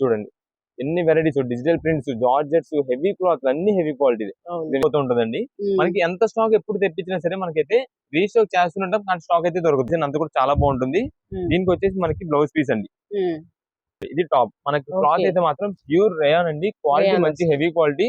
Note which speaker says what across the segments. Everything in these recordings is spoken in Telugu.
Speaker 1: చూడండి. ఎన్ని varieties digital prints georgettes heavy cloth అన్ని హెవీ క్వాలిటీ ఉంటుందండి. మనకి ఎంత స్టాక్ ఎప్పుడు తెప్పించినా సరే మనకైతే రీస్టాక్ చేస్తుంటాం కానీ స్టాక్ అయితే దొరుకుతుంది అంత కూడా చాలా బాగుంటుంది. దీనికి వచ్చేసి మనకి బ్లౌజ్ పీస్ అండి. ఇది టాప్ మనకి క్లాత్. అయితే మాత్రం ప్యూర్ రేయాన్ అండి. క్వాలిటీ మంచి హెవీ క్వాలిటీ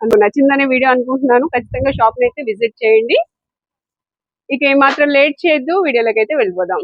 Speaker 2: నాకు నచ్చిందనే వీడియో అనుకుంటున్నాను. ఖచ్చితంగా షాప్ అయితే విజిట్ చేయండి. ఇక ఏమాత్రం లేట్ చేయొద్దు. వీడియోలోకి అయితే వెళ్ళిపోదాం.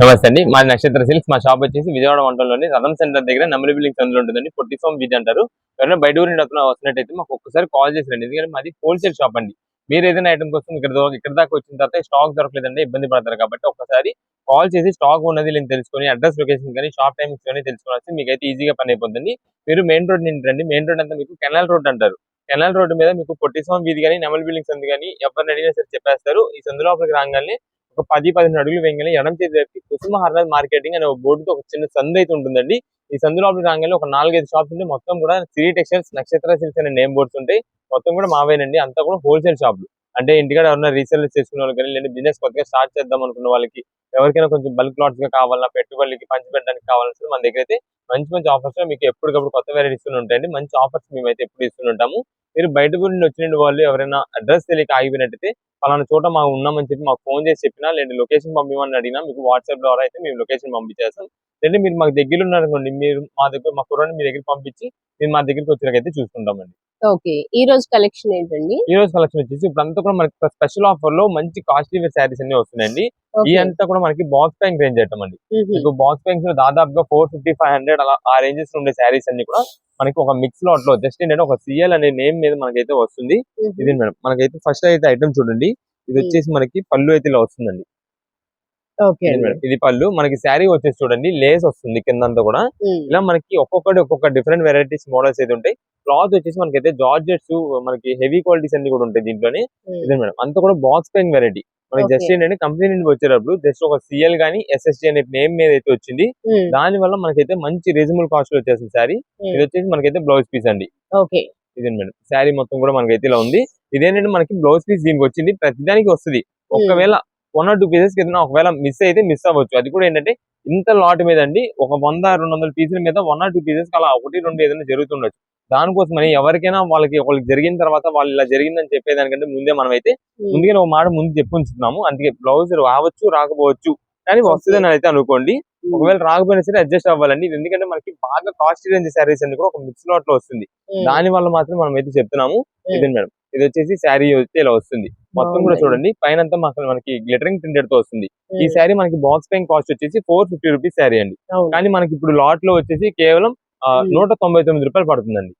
Speaker 1: నమస్తే అండి. మా నక్షత్ర సిల్క్స్. మా షాప్ వచ్చేసి విజయవాడ వంటలోని రథం సెంటర్ దగ్గర నెమలి బిల్డింగ్స్ అందులో ఉంటుందండి. పొట్టి సోమ్ అంటారు. ఎవరైనా బయట ఊరి డబ్బున వస్తున్నట్టయితే మాకు ఒక్కసారి కాల్ చేసి రండి ఎందుకంటే మాది హోల్సేల్ షాప్ అండి. మీరు ఏదైనా ఐటమ్ కోసం ఇక్కడ ఇక్కడ దాకా వచ్చిన తర్వాత స్టాక్ దొరకలేదంటే ఇబ్బంది పడతారు కాబట్టి ఒక్కసారి కాల్ చేసి స్టాక్ ఉన్నది నేను తెలుసుకొని అడ్రస్ లొకేషన్ కానీ షాప్ టైమింగ్స్ కానీ తెలుసుకోవాల్సి మీకు అయితే ఈజీగా పని అయిపోతుంది. మీరు మెయిన్ రోడ్ నుంచి రండి. మెయిన్ రోడ్ అంతా మీకు కెనాల్ రోడ్ అంటారు. కెనాల్ రోడ్ మీద మీకు పొట్టిస్వామి వీధి కానీ నెమల్ బిల్డింగ్స్ అందు కానీ ఎవరిని అడిగినా సరే చెప్పేస్తారు. ఈ సందు లోపలికి రాగానే ఒక పది పదిహేను అడుగులు వేయగానే ఎడం చేతి వైపు కుసుమ హర్నాథ్ మార్కెటింగ్ అనే ఒక బోర్డుతో ఒక చిన్న సందు అయితే ఉంటుందండి. ఈ సందు లోపలికి రాగానే ఒక నాలుగైదు షాప్స్ ఉంటాయి. మొత్తం కూడా సిరీ టెక్స్టైల్స్ నక్షత్ర సిల్క్స్ అనే నేమ్ బోర్డ్స్ ఉంటాయి. మొత్తం కూడా మావేనండి. అంతా కూడా హోల్సేల్ షాపులు. అంటే ఇంటికాడ ఎవరైనా రీసెల్ చేసుకునే వాళ్ళకి కానీ లేదా బిజినెస్ కొత్తగా స్టార్ట్ చేద్దాం అనుకున్న వాళ్ళకి ఎవరికైనా కొంచెం బల్క్ లాట్స్గా కావాలన్నా పెట్టుబడులకి పంచిపెట్టడానికి కావాలన్నా కావాల్సిన మన దగ్గర అయితే మంచి మంచి ఆఫర్స్ మీకు ఎప్పటికప్పుడు కొత్త వెరైటీస్ ఉంటాయండి. మంచి ఆఫర్స్ మేమైతే ఎప్పుడు ఇస్తుంటాము మీరు బయట ఊరి నుండి వచ్చిన వాళ్ళు ఎవరైనా అడ్రస్ తెలియక ఆగిపోయినట్టయితే పలానా చోట మాకు ఉన్నామని చెప్పి మాకు ఫోన్ చేసి చెప్పినా లేదా లొకేషన్ పంపించమని అడిగినా మీకు వాట్సాప్ ద్వారా అయితే మేము లొకేషన్ పంపించేస్తాం. లేదా మీరు మాకు దగ్గర ఉన్నారనుకోండి మీరు మా దగ్గర మా కుర్రాన్ని మీ దగ్గర పంపించి మేము మా దగ్గరికి వచ్చేలాగైతే చూసుకుంటామండి.
Speaker 2: ఓకే. ఈ రోజు కలెక్షన్ ఏంటండి?
Speaker 1: ఈ రోజు కలెక్షన్ వచ్చేసి ఇప్పుడు అంతా కూడా మనకి స్పెషల్ ఆఫర్లో మంచి కాస్ట్లీ శారీస్ అన్ని వస్తున్నాయండి. ఈ అంతా కూడా మనకి బాక్స్ ప్యాంక్ రేంజ్ ఐటమ్ అండి మీకు బాక్స్ ప్యాంక్స్లో దాదాపుగా ఫోర్ ఫిఫ్టీ ఫైవ్ హండ్రెడ్ అలా ఆ రేంజెస్లో ఉండే శారీస్ అన్ని కూడా మనకి ఒక మిక్స్ లాట్లో జస్ట్ ఏంటంటే ఒక సిఎల్ అనే నేమ్ మీద మనకైతే వస్తుంది. ఇది మేడం మనకైతే ఫస్ట్ అయితే ఐటమ్ చూడండి. ఇది వచ్చేసి మనకి పళ్ళు అయితే ఇలా వస్తుందండి. ఇది పళ్ళు. మనకి శారీ వచ్చేసి చూడండి లేస్ వస్తుంది కిందంతా కూడా. ఇలా మనకి ఒక్కొక్కటి ఒక్కొక్క డిఫరెంట్ వెరైటీస్ మోడల్స్ అయితే ఉంటాయి. క్లాత్ వచ్చేసి మనకైతే జార్జెట్స్ మనకి హెవీ క్వాలిటీస్ అన్ని కూడా ఉంటాయి దీంట్లోనే. ఇదే మేడం. అంతా కూడా బాక్స్ పెయిన్ వెరైటీ మనకి జస్ట్. ఏంటంటే కంపెనీ నుండి వచ్చేటప్పుడు జస్ట్ ఒక సిఎల్ గానీ ఎస్ఎస్జి అనే నేమ్ మీద అయితే వచ్చింది. దాని వల్ల మనకైతే మంచి రీజనబుల్ కాస్ట్లో వచ్చేసింది శారీ ఇది వచ్చేసి మనకైతే బ్లౌజ్ పీస్ అండి.
Speaker 2: ఓకే.
Speaker 1: ఇది మేడం. శారీ మొత్తం కూడా మనకైతే ఇలా ఉంది. ఇదేంటంటే మనకి బ్లౌజ్ పీస్ దీనికి వచ్చింది. ప్రతిదానికి వస్తుంది. ఒకవేళ వన్ ఆర్ టూ పీసెస్ ఏదైనా ఒకవేళ మిస్ అయితే మిస్ అవ్వచ్చు. అది కూడా ఏంటంటే ఇంత లాట్ మీద అండి. ఒక వంద రెండు వందల పీసుల మీద వన్ ఆర్ టూ పీసెస్ అలా ఒకటి రెండు ఏదైనా జరుగుతుండొచ్చు. దానికోసమని ఎవరికైనా వాళ్ళకి వాళ్ళకి జరిగిన తర్వాత వాళ్ళు ఇలా జరిగిందని చెప్పేదానికంటే ముందే మనం అయితే ముందుగానే ఒక మాట ముందు చెప్పి ఉంచుతున్నాము అందుకే బ్లౌజ్ రావచ్చు రాకపోవచ్చు కానీ వస్తుందని అయితే అనుకోండి. ఒకవేళ రాకపోయినా సరే అడ్జస్ట్ అవ్వాలండి. ఇది ఎందుకంటే మనకి బాగా కాస్ట్ రేంజ్ శారీస్ అన్ని కూడా ఒక మిక్స్ లాట్లో వస్తుంది. దాని వల్ల మాత్రం మనం అయితే చెప్తున్నాము ఇది మేడం. ఇది వచ్చేసి శారీ అయితే ఇలా వస్తుంది. మొత్తం కూడా. చూడండి. పైన అంతా మాకు మనకి గ్లిటరింగ్ ప్రింటెడ్తో వస్తుంది. ఈ శారీ మనకి బాక్స్ పెయిన్ కాస్ట్ వచ్చేసి ఫోర్ ఫిఫ్టీ రూపీస్ శారీ అండి. కానీ మనకి ఇప్పుడు లాట్లో వచ్చేసి కేవలం. నూట తొంభై తొమ్మిది రూపాయలు పడుతుందండి.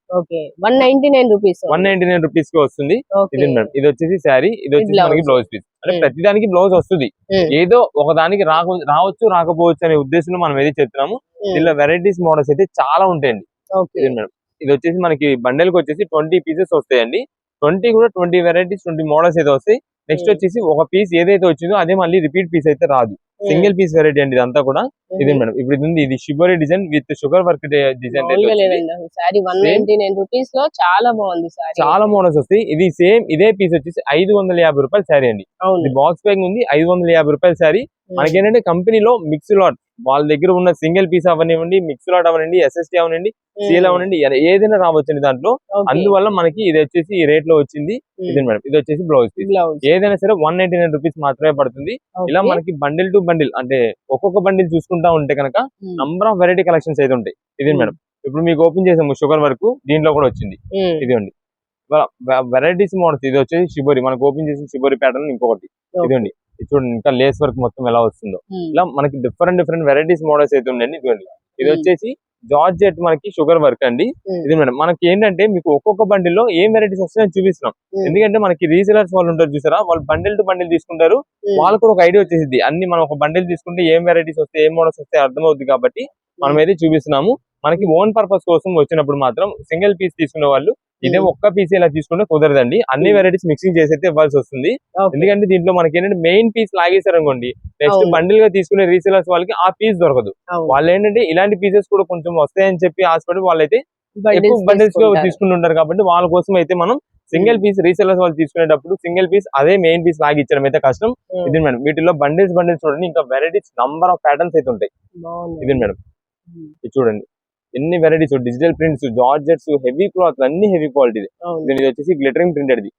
Speaker 2: One ninety nine rupees.
Speaker 1: One ninety nine రూపీస్కి వస్తుంది ఇది మేడం ఇది వచ్చేసి శారీ ఇది వచ్చేసి. మనకి బ్లౌజ్. పీస్. అంటే
Speaker 2: Hmm.
Speaker 1: ప్రతి దానికి బ్లౌజ్ వస్తుంది.
Speaker 2: Hmm.
Speaker 1: ఏదో ఒక దానికి రావచ్చు రాకపోవచ్చు అనే ఉద్దేశంలో మనం ఏది చెప్తున్నాము దీనిలో వెరైటీస్ మోడల్స్ అయితే చాలా ఉంటాయండి. ఇది మేడం ఇది వచ్చేసి మనకి బండల్కి వచ్చేసి ట్వంటీ పీసెస్ వస్తాయండి. ట్వంటీ కూడా ట్వంటీ వెరైటీస్ ట్వంటీ మోడల్స్ అయితే వస్తాయి. Next
Speaker 2: Hmm.
Speaker 1: వచ్చేసి ఒక పీస్ ఏదైతే వచ్చిందో అదే మళ్ళీ రిపీట్ పీస్ అయితే రాదు. సింగిల్ పీస్ వెరైటీ అండి ఇదంతా కూడా. ఇది మేడం. ఇప్పుడు ఇది ఉంది ఇది sugar design with sugar work design
Speaker 2: రూపీస్లో చాలా బాగుంది
Speaker 1: చాలా మోడల్స్ వస్తాయి. ఇది సేమ్ ఇదే పీస్ వచ్చేసి ఐదు వందల యాభై రూపాయలు శారీ అండి. బాక్స్ బ్యాగ్ ఉంది ఐదు వందల యాభై రూపాయల శారీ. మనకి ఏంటంటే కంపెనీలో మిక్స్ లాట్ వాళ్ళ దగ్గర ఉన్న సింగిల్ పీస్ అవనివ్వండి మిక్స్ లాట్ అవనండి ఎస్ఎస్టీ అవనండి సీల్ అవనండి ఏ- ఏదైనా రావచ్చండి దాంట్లో. అందువల్ల మనకి ఇది వచ్చేసి ఈ రేట్లో వచ్చింది. ఇది మేడం. ఇది వచ్చేసి బ్లౌజ్ పీస్ ఏదైనా సరే వన్ నైన్టీ నైన్ రూపీస్ మాత్రమే పడుతుంది. ఇలా మనకి బండిల్ టు బండిల్ అంటే ఒక్కొక్క బండిల్ చూసుకుంటా ఉంటే కనుక నంబర్ ఆఫ్ వెరైటీ కలెక్షన్స్ అయితే ఉంటాయి. ఇది
Speaker 2: Hmm.
Speaker 1: మేడం. ఇప్పుడు మీకు ఓపెన్ చేసాము షుగర్ వరకు దీంట్లో కూడా వచ్చింది. ఇదిగోండి వెరైటీస్ మోడల్స్ ఇది వచ్చేసి షిబోరి మనకు ఓపెన్ చేసిన షిబోరి ప్యాటర్న్ ఇంకొకటి. ఇదిగోండి ఇది చూడండి ఇంకా లేస్ వర్క్ మొత్తం ఎలా వస్తుందో. ఇలా మనకి డిఫరెంట్ డిఫరెంట్ వెరైటీస్ మోడల్స్ అయితే ఉండండి ఇదిగోండి. ఇది
Speaker 2: Hmm.
Speaker 1: వచ్చేసి జార్జెట్ మనకి షుగర్ వర్క్ అండి.
Speaker 2: Hmm.
Speaker 1: ఇది మేడం మనకి ఏంటంటే మీకు ఒక్కొక్క బండిల్లో ఏం వెరైటీస్ వస్తాయని చూపిస్తున్నాం. ఎందుకంటే మనకి రీసెలర్స్ వాళ్ళు ఉంటారు చూసారా వాళ్ళు బండిల్ టు బండిల్ తీసుకుంటారు. వాళ్ళకు కూడా ఒక ఐడియా వచ్చేసింది అన్ని మనం ఒక బండిల్ తీసుకుంటే ఏం వెరైటీస్ వస్తాయి ఏం మోడల్స్ వస్తాయి అర్థమవుతుంది కాబట్టి మనం అయితే చూపిస్తున్నాము. మనకి ఓన్ పర్పస్ కోసం వచ్చినప్పుడు మాత్రం సింగిల్ పీస్ తీసుకునే వాళ్ళు ఇదే. ఒక్క పీస్ ఇలా తీసుకుంటే కుదరదండి. అన్ని. వెరైటీస్ మిక్సింగ్ చేసి అయితే ఇవ్వాల్సి వస్తుంది. ఎందుకంటే దీంట్లో మనకి ఏంటంటే మెయిన్ పీస్ లాగేశారు అనుకోండి నెక్స్ట్. బండిల్గా తీసుకునే రీసేలర్స్ వాళ్ళకి ఆ పీస్ దొరకదు. వాళ్ళు ఏంటంటే ఇలాంటి పీసెస్ కూడా కొంచెం వస్తాయని చెప్పి ఆశపడి వాళ్ళైతే ఎక్కువ బండిల్స్గా తీసుకుంటుంటారు కాబట్టి వాళ్ళ కోసం అయితే మనం సింగిల్ పీస్ రీసెలర్స్ వాళ్ళు తీసుకునేటప్పుడు సింగిల్ పీస్ అదే మెయిన్ పీస్ లాగి ఇచ్చడం అయితే కష్టం. ఇది మేడం? వీటిలో బండిల్స్ బండిల్స్ చూడండి ఇంకా వెరైటీస్ నంబర్ ఆఫ్ ప్యాటర్న్స్ అయితే ఉంటాయి. ఇది మేడం? ఇది చూడండి. ఎన్ని varieties digital prints georgettes heavy cloth అన్ని హెవీ క్వాలిటీ ఇది వచ్చేసి గ్లిటరింగ్ ప్రింటెడ్ ది.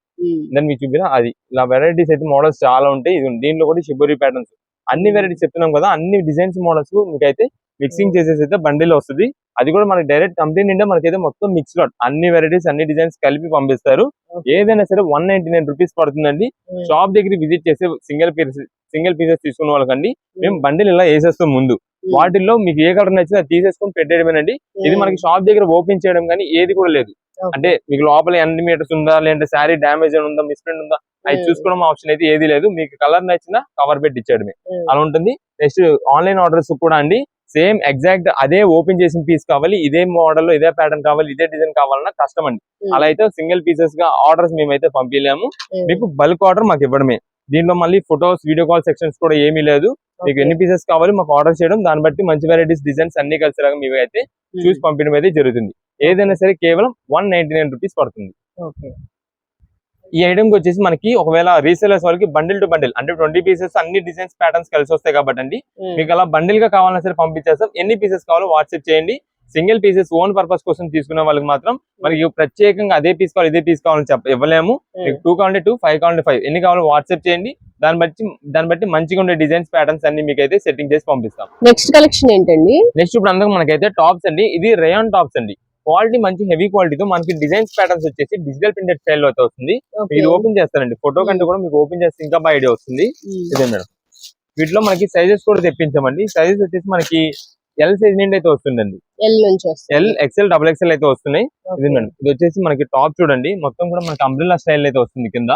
Speaker 1: దాన్ని మీకు చూపినా అది. ఇలా వెరైటీస్ అయితే మోడల్స్ చాలా ఉంటాయి. ఇది దీంట్లో కూడా షిబోరి ప్యాటర్న్స్ అన్ని వెరైటీస్ చెప్తున్నాం కదా అన్ని డిజైన్స్ మోడల్స్ మీకు అయితే మిక్సింగ్ చేసేసి అయితే బండిల్ వస్తుంది. అది కూడా మనకి డైరెక్ట్ కంపెనీ నిండా మనకైతే మొత్తం మిక్స్ లాట్ అన్ని వెరైటీస్ అన్ని డిజైన్స్ కలిపి పంపిస్తారు. ఏదైనా సరే వన్ నైన్టీ నైన్ రూపీస్ పడుతుందండి. షాప్ దగ్గర విజిట్ చేసి సింగిల్ పీస్ సింగిల్ పీసెస్ తీసుకున్న వాళ్ళకండి. మేము బండిల్ ఇలా వేసేస్తాం ముందు. వాటిల్లో మీకు ఏ కలర్ నచ్చినా అది తీసేసుకొని పెట్టేయడమేనండి. ఇది మనకి షాప్ దగ్గర ఓపెన్ చేయడం కానీ ఏది కూడా లేదు. అంటే మీకు లోపల ఎన్ని మీటర్స్ ఉందా లేదంటే శారీ డ్యామేజ్ అని ఉందా మిస్ప్రింట్ ఉందా అది చూసుకోవడం ఆప్షన్ అయితే ఏది లేదు. మీకు కలర్ నచ్చినా కవర్ పెట్టి ఇచ్చేయడమే. అలా ఉంటుంది. నెక్స్ట్ ఆన్లైన్ ఆర్డర్స్ కూడా అండి. సేమ్ ఎగ్జాక్ట్ అదే ఓపెన్ చేసిన పీస్ కావాలి ఇదే మోడల్లో ఇదే ప్యాటర్న్ కావాలి ఇదే డిజైన్ కావాలన్నా కష్టం అండి. అలా అయితే సింగిల్ పీసెస్గా ఆర్డర్స్ మేమైతే పంపించలేము మీకు బల్క్ ఆర్డర్ మాకు ఇవ్వడమే. దీంట్లో మళ్ళీ ఫొటోస్ వీడియో కాల్ సెక్షన్స్ కూడా ఏమీ లేదు. మీకు ఎన్ని పీసెస్ కావాలి మాకు ఆర్డర్ చేయడం దాన్ని బట్టి మంచి వెరైటీస్ డిజైన్స్ అన్ని కలిసిలాగా మేము అయితే చూసి పంపించడం అయితే జరుగుతుంది. ఏదైనా సరే కేవలం వన్ నైన్టీ నైన్ రూపీస్ పడుతుంది. ఈ ఐటమ్ వచ్చేసి మనకి ఒకవేళ రీసేలర్స్ వాళ్ళకి బండిల్ టు బండిల్ అంటే ట్వంటీ పీసెస్ అన్ని డిజైన్స్ ప్యాటర్న్స్ కలిసి వస్తాయి కాబట్టి అండి. మీకు అలా బండిల్గా కావాలన్నా సరే పంపించేస్తాం. ఎన్ని పీసెస్ కావాలో వాట్సాప్ చేయండి. సింగిల్ పీసెస్ ఓన్ పర్పస్ కోసం తీసుకునే వాళ్ళకి మాత్రం మనకి ప్రత్యేకంగా అదే పీస్ కావాలి ఇదే పీస్ కావాలని చెప్ప ఇవ్వలేము. మీకు టూ కావాలంటే టూ ఫైవ్ కావాలంటే ఫైవ్ ఎన్ని కావాలో వాట్సాప్ చేయండి. దాన్ని బట్టి దాన్ని బట్టి మంచిగా ఉండే డిజైన్స్ ప్యాటర్న్స్ అన్ని మీకు అయితే సెట్టింగ్ చేసి పంపిస్తాం.
Speaker 2: నెక్స్ట్ కలెక్షన్ ఏంటండి?
Speaker 1: నెక్స్ట్ ఇప్పుడు అందరికి మనకైతే టాప్స్ అండి. ఇది రేయాన్ టాప్స్ అండి. క్వాలిటీ మంచి హెవీ క్వాలిటీతో మనకి డిజైన్స్ ప్యాటర్న్స్ వచ్చేసి డిజిటల్ ప్రింటెడ్ స్టైల్లో అయితే వస్తుంది మీరు ఓపెన్ చేస్తారండి. ఫోటో కంటే కూడా మీకు ఓపెన్ చేస్తే ఇంకా బాగా ఐడియా వస్తుంది. ఇదే మేడం. వీటిలో మనకి సైజెస్ కూడా తెప్పించామండి. సైజెస్ వచ్చేసి మనకి ఎల్ సైజ్ నుండి అయితే వస్తుందండి.
Speaker 2: ఎల్ నుంచి
Speaker 1: ఎల్ ఎక్సెల్ డబుల్ ఎక్సెల్ అయితే వస్తున్నాయి. ఇది మేడం ఇది వచ్చేసి మనకి టాప్ చూడండి. మొత్తం కూడా మనకి అంబ్రిల్లా స్టైల్ అయితే వస్తుంది కింద.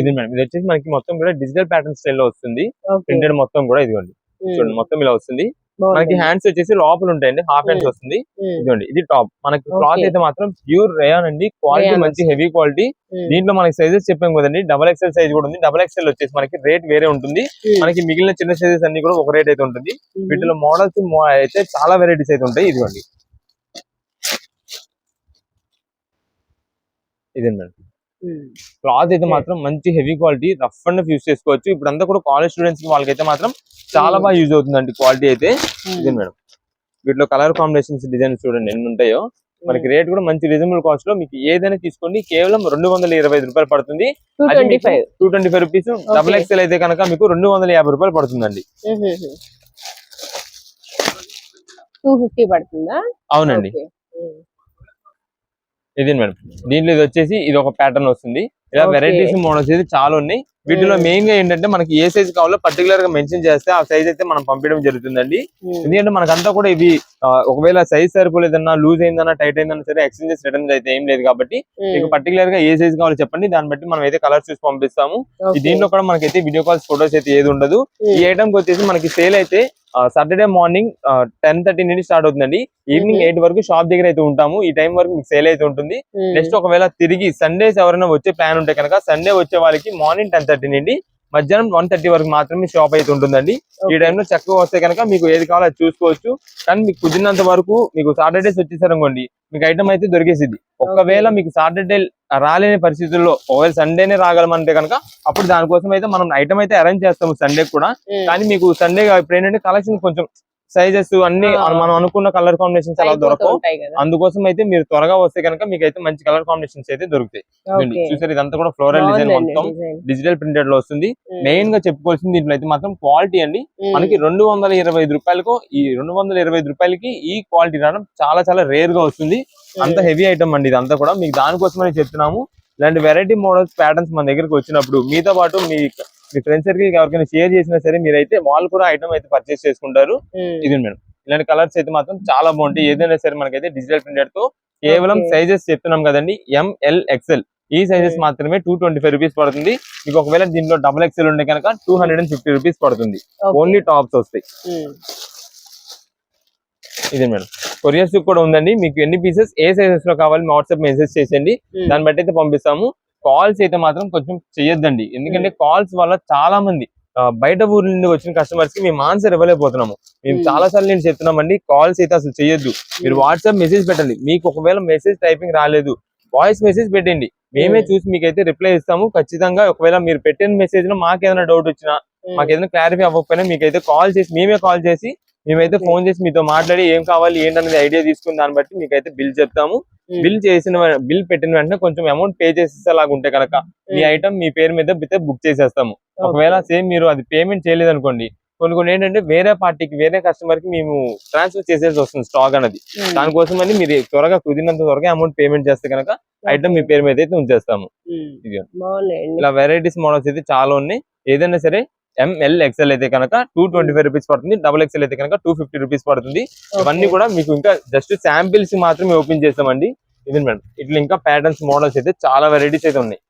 Speaker 1: ఇది మేడం ఇది వచ్చేసి మనకి మొత్తం కూడా డిజిటల్ ప్యాటర్న్ స్టైల్లో వస్తుంది. ప్రింటెడ్ మొత్తం కూడా ఇదిగోండి. చూడండి మొత్తం ఇలా వస్తుంది. మనకి హ్యాండ్స్ వచ్చేసి లోపల ఉంటాయండి హాఫ్ హ్యాండ్స్ వస్తుంది. ఇదిగోండి ఇది టాప్. మనకి క్లాత్. అయితే మాత్రం ప్యూర్ రేయాన్ అండి. క్వాలిటీ మంచి హెవీ క్వాలిటీ. దీంట్లో మనకి సైజెస్ చెప్పాం కదండి. డబల్ ఎక్సెల్ సైజ్ కూడా ఉంది. డబల్ ఎక్సెల్ వచ్చేసి మనకి రేట్ వేరే ఉంటుంది. మనకి మిగిలిన చిన్న సైజెస్ అన్ని కూడా ఒక రేట్ అయితే ఉంటుంది. వీటిలో మోడల్స్ అయితే చాలా వెరైటీస్ అయితే ఉంటాయి. ఇదిగోండి. ఇది మేడం క్లాత్ అయితే మాత్రం మంచి heavy quality rough and use చేసుకోవచ్చు. ఇప్పుడు అంతా కూడా కాలేజ్ స్టూడెంట్స్ వాళ్ళకైతే మాత్రం చాలా బాగా యూజ్ అవుతుందండి క్వాలిటీ అయితే. ఇది మేడం? వీటిలో కలర్ కాంబినేషన్స్ డిజైన్స్ చూడండి ఎన్ని ఉంటాయో మనకి రేట్ కూడా మంచి రీజనబుల్ కాస్ట్లో మీకు ఏదైనా తీసుకోండి. కేవలం రెండు వందల ఇరవై ఐదు రూపాయలు పడుతుంది.
Speaker 2: Two twenty five.
Speaker 1: Rupees double XL అయితే కనుక మీకు రెండు వందల యాభై రూపాయలు పడుతుందండి.
Speaker 2: టూ ఫిఫ్టీ పడుతుందా?
Speaker 1: అవునండి. ఇది మేడం. దీంట్లో ఇది వచ్చేసి ఇది ఒక ప్యాటర్న్ వస్తుంది. ఇలా. వెరైటీస్ మోడల్స్ అయితే చాలా ఉన్నాయి. వీటిలో మెయిన్గా ఏంటంటే మనకి ఏ సైజ్ కావాలో పర్టికులర్గా మెన్షన్ చేస్తే ఆ సైజ్ అయితే మనం పంపించడం జరుగుతుందండి. ఎందుకంటే మనకంతా కూడా ఇవి ఒకవేళ సైజ్ సరిపోలేదన్నా లూజ్ అయిందన్నా టైట్ అయిందన్నా సరే ఎక్స్చేంజెస్ రిటర్న్ అయితే ఏం లేదు కాబట్టి మీకు పర్టికులర్గా ఏ సైజ్ కావాలో చెప్పండి. దాన్ని బట్టి మనం అయితే కలర్స్ చూసి పంపిస్తాము. దీంట్లో కూడా మనకైతే వీడియో కాల్స్ ఫోటోస్ అయితే ఏది ఉండదు. ఈ ఐటమ్ వచ్చేసి మనకి సేల్ అయితే సాటర్డే మార్నింగ్ టెన్ థర్టీ నుండి స్టార్ట్ అవుతుందండి. ఈవినింగ్. ఎయిట్ వరకు షాప్ దగ్గర అయితే ఉంటాము. ఈ టైం వరకు మీకు సేల్ అయితే ఉంటుంది. నెక్స్ట్ ఒకవేళ తిరిగి సండేస్ ఎవరైనా వచ్చే ప్లాన్ ఉంటే కనుక సండే వచ్చే వాళ్ళకి మార్నింగ్ టెన్ థర్టీ నుండి మధ్యాహ్నం వన్ థర్టీ వరకు మాత్రమే షాప్ అయితే ఉంటుందండి. ఈ టైంలో చక్కగా వస్తే కనుక మీకు ఏది కావాలో అది చూసుకోవచ్చు. కానీ మీకు కుదిరినంత వరకు మీకు సాటర్డేస్ వచ్చేసారు అనుకోండి మీకు ఐటమ్ అయితే దొరికేసిద్ది. ఒకవేళ మీకు సాటర్డే రాలేని పరిస్థితుల్లో ఒకవేళ సండేనే రాగలమంటే కనుక అప్పుడు దానికోసం అయితే మనం ఐటమ్ అయితే అరేంజ్ చేస్తాము సండే కూడా. కానీ మీకు సండే ఇప్పుడు ఏంటంటే కలెక్షన్ కొంచెం సైజెస్ అన్ని. మనం అనుకున్న కలర్ కాంబినేషన్స్ అలా దొరకవు. అందుకోసం అయితే మీరు త్వరగా వస్తే కనుక మీకు అయితే మంచి కలర్ కాంబినేషన్స్ అయితే దొరుకుతాయి. చూసారు ఇదంతా కూడా ఫ్లోరల్ డిజైన్ మొత్తం డిజిటల్ ప్రింటెడ్లో వస్తుంది. మెయిన్గా చెప్పుకోవాల్సింది దీంట్లో అయితే మాత్రం క్వాలిటీ అండి. మనకి రెండు వందల ఇరవై ఐదు రూపాయలకు ఈ రెండు వందల ఇరవై ఐదు రూపాయలకి ఈ క్వాలిటీ రావడం చాలా చాలా రేర్గా వస్తుంది. అంత హెవీ ఐటమ్ అండి ఇదంతా కూడా. మీకు దానికోసమని చెప్తున్నాము. ఇలాంటి వెరైటీ మోడల్స్ ప్యాటర్న్స్ మన దగ్గరికి వచ్చినప్పుడు మీతో పాటు మీ మీ ఫ్రెండ్స్ సర్కిల్ ఎవరికైనా షేర్ చేసినా సరే మీరైతే వాళ్ళు కూడా ఐటమ్ అయితే పర్చేస్ చేసుకుంటారు. ఇది మేడం ఇలాంటి కలర్స్ అయితే మాత్రం చాలా బాగుంటాయి. ఏదైనా సరే మనకైతే డిజిటల్ ప్రింటెడ్తో కేవలం. సైజెస్ చెప్తున్నాం కదండి ఎంఎల్ ఎక్స్ఎల్ ఈ సైజెస్. మాత్రమే టూ ట్వంటీ ఫైవ్ రూపీస్ పడుతుంది. మీకు ఒకవేళ దీంట్లో డబుల్ ఎక్స్ఎల్ ఉంటే కనుక two hundred and fifty rupees పడుతుంది ఓన్లీ టాప్స్ వస్తాయి. ఇది మేడం కొరియర్స్ కూడా ఉందండి. మీకు ఎన్ని పీసెస్ ఏ సైజెస్లో కావాలి వాట్సాప్ మెసేజ్ చేసేయండి. దాన్ని బట్టి అయితే పంపిస్తాము. కాల్స్ అయితే మాత్రం కొంచెం చెయ్యొద్దండి. ఎందుకంటే కాల్స్ వల్ల చాలా మంది బయట ఊర్ల నుండి వచ్చిన కస్టమర్స్కి మేము ఆన్సర్ ఇవ్వలేకపోతున్నాము. మేము. చాలా సార్లు నేను చెప్తున్నామండి కాల్స్ అయితే అసలు చెయ్యొద్దు. మీరు వాట్సాప్ మెసేజ్ పెట్టండి. మీకు ఒకవేళ మెసేజ్ టైపింగ్ రాలేదు వాయిస్ మెసేజ్ పెట్టండి. మేమే. చూసి మీకైతే రిప్లై ఇస్తాము. ఖచ్చితంగా ఒకవేళ మీరు పెట్టిన మెసేజ్లో మాకు ఏదైనా డౌట్ వచ్చినా మాకు ఏదైనా క్లారిఫై అవ్వకపోయినా మీకైతే కాల్ చేసి మేమే కాల్ చేసి మేమైతే. ఫోన్ చేసి మీతో మాట్లాడి ఏం కావాలి ఏంటనేది ఐడియా తీసుకుని దాన్ని బట్టి మీకైతే బిల్ చెప్తాము. బిల్ చేసిన బిల్ పెట్టిన వెంటనే కొంచెం అమౌంట్ పే చేసేలాగా ఉంటే కనుక మీ ఐటమ్ మీ పేరు మీద అయితే బుక్ చేసేస్తాము. ఒకవేళ సేమ్ మీరు అది పేమెంట్ చేయలేదు అనుకోండి కొన్ని కొన్ని ఏంటంటే వేరే పార్టీకి వేరే కస్టమర్కి మేము ట్రాన్స్ఫర్ చేసేసి వస్తుంది స్టాక్ అనేది దానికోసం అని మీరు త్వరగా కుదిరినంత త్వరగా అమౌంట్ పేమెంట్ చేస్తే కనుక ఐటమ్ మీ పేరు మీద అయితే ఉంచేస్తాము. ఇలా వెరైటీస్ మోడల్స్ అయితే చాలా ఉన్నాయి. ఏదైనా సరే ఎంఎల్ ఎక్స్ఎల్ అయితే కనుక టూ ట్వంటీ ఫైవ్ రూపీస్ పడుతుంది డబుల్ ఎక్స్ఎల్ అయితే కనుక టూ ఫిఫ్టీ రూపీస్ పడుతుంది. ఇవన్నీ కూడా మీకు ఇంకా జస్ట్ శాంపిల్స్ మాత్రమే ఓపెన్ చేస్తామండి. ఇది మేడం ఇట్లా ఇంకా ప్యాటర్న్స్ మోడల్స్ అయితే చాలా వెరైటీస్ అయితే ఉన్నాయి.